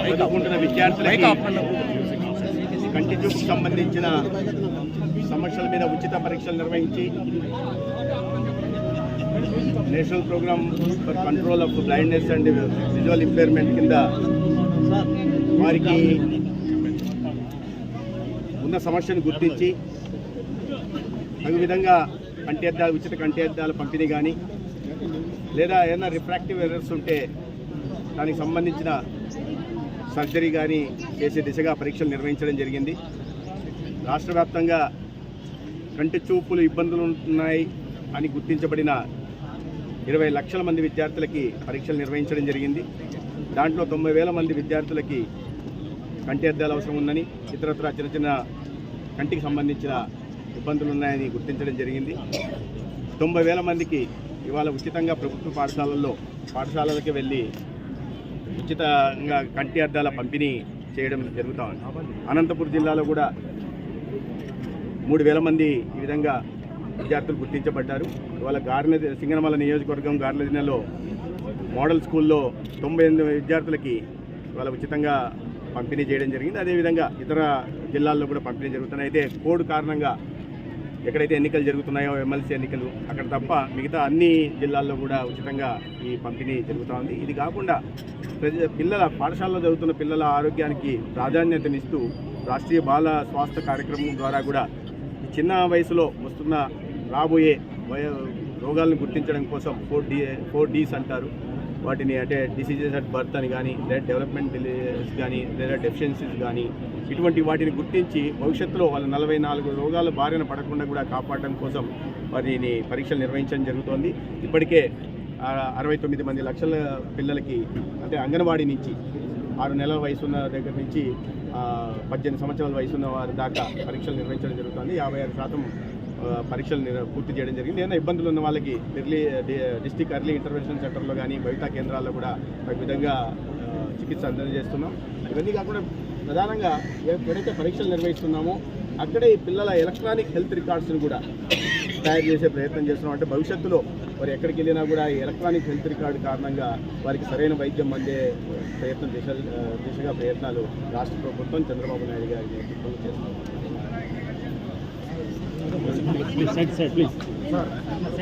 చదువుకుంటున్న విద్యార్థులకి కంటి చూపుకు సంబంధించిన సమస్యల మీద ఉచిత పరీక్షలు నిర్వహించి national programme for control of blindness and visual impairment కింద వారికి ఉన్న సమస్యను గుర్తించి తగు విధంగా కంటి అద్దాలు ఉచిత కంటి అద్దాల పంపిణీ కానీ లేదా ఏదైనా రిఫ్రాక్టివ్ ఎర్రర్స్ ఉంటే దానికి సంబంధించిన సర్జరీ కానీ చేసే దిశగా పరీక్షలు నిర్వహించడం జరిగింది. రాష్ట్ర వ్యాప్తంగా కంటి చూపులు ఇబ్బందులు ఉన్నాయి అని గుర్తించబడిన ఇరవై లక్షల మంది విద్యార్థులకి పరీక్షలు నిర్వహించడం జరిగింది. దాంట్లో తొంభై వేల మంది విద్యార్థులకి కంటి అద్దాలు అవసరం ఉందని ఇతరత్ర చిన్న చిన్న కంటికి సంబంధించిన ఇబ్బందులు ఉన్నాయని గుర్తించడం జరిగింది. తొంభై వేల మందికి ఇవాళ ఉచితంగా ప్రభుత్వ పాఠశాలల్లో పాఠశాలలకి వెళ్ళి ఉచితంగా కంటి అద్దాల పంపిణీ చేయడం జరుగుతూ ఉంది అనంతపురం జిల్లాలో కూడా మూడు వేల మంది ఈ విధంగా విద్యార్థులు గుర్తించబడ్డారు. ఇవాళ గార్ల సింగనమల నియోజకవర్గం గార్లదినలో మోడల్ స్కూల్లో తొంభై ఎనిమిది విద్యార్థులకి ఇవాళ ఉచితంగా పంపిణీ చేయడం జరిగింది. అదేవిధంగా ఇతర జిల్లాల్లో కూడా పంపిణీ జరుగుతున్నాయి. అయితే కోడ్ కారణంగా ఎక్కడైతే ఎన్నికలు జరుగుతున్నాయో ఎమ్మెల్సీ ఎన్నికలు అక్కడ తప్ప మిగతా అన్ని జిల్లాల్లో కూడా ఉచితంగా ఈ పంపిణీ జరుగుతూ ఉంది ఇది కాకుండా ప్రజ పిల్లల పాఠశాలలో చదువుతున్న పిల్లల ఆరోగ్యానికి ప్రాధాన్యతనిస్తూ రాష్ట్రీయ బాల స్వాస్థ్య కార్యక్రమం ద్వారా కూడా చిన్న వయసులో వస్తున్న రాబోయే రోగాలను గుర్తించడం కోసం ఫోర్ డి ఫోర్ డీస్ అంటారు. వాటిని అంటే డిసీజెస్ అట్ బర్త్ అని కానీ లేదా డెవలప్మెంట్ డిలేస్ కానీ లేదా డెఫిషియన్సీస్ కానీ ఇటువంటి వాటిని గుర్తించి భవిష్యత్తులో వాళ్ళ నలభై నాలుగు రోగాల బారిన పడకుండా కూడా కాపాడడం కోసం వారిని పరీక్షలు నిర్వహించడం జరుగుతోంది. ఇప్పటికే అరవై తొమ్మిది మంది లక్షల పిల్లలకి అంటే అంగన్వాడీ నుంచి ఆరు నెలల వయసున్న దగ్గర నుంచి పద్దెనిమిది సంవత్సరాల వయసున్న వారి దాకా పరీక్షలు నిర్వహించడం జరుగుతుంది. యాభై ఆరు శాతం పరీక్షలు పూర్తి చేయడం జరిగింది. ఏదైనా ఇబ్బందులు ఉన్న వాళ్ళకి ఎర్లీ డిస్టిక్ ఎర్లీ ఇంటర్వెన్షన్ సెంటర్లో కానీ బయట కేంద్రాల్లో కూడా ఒక విధంగా చికిత్స అందజేస్తున్నాం. ఇవన్నీ కాకుండా ప్రధానంగా ఎక్కడైతే పరీక్షలు నిర్వహిస్తున్నామో అక్కడే ఈ పిల్లల ఎలక్ట్రానిక్ హెల్త్ రికార్డ్స్ని కూడా తయారు చేసే ప్రయత్నం చేస్తున్నాం. అంటే భవిష్యత్తులో వారు ఎక్కడికి వెళ్ళినా కూడా ఈ ఎలక్ట్రానిక్ హెల్త్ రికార్డు కారణంగా వారికి సరైన వైద్యం అందే ప్రయత్నం దిశ దిశగా ప్రయత్నాలు రాష్ట్ర ప్రభుత్వం చంద్రబాబు నాయుడు గారి నేతృత్వంలో please, side, side, please.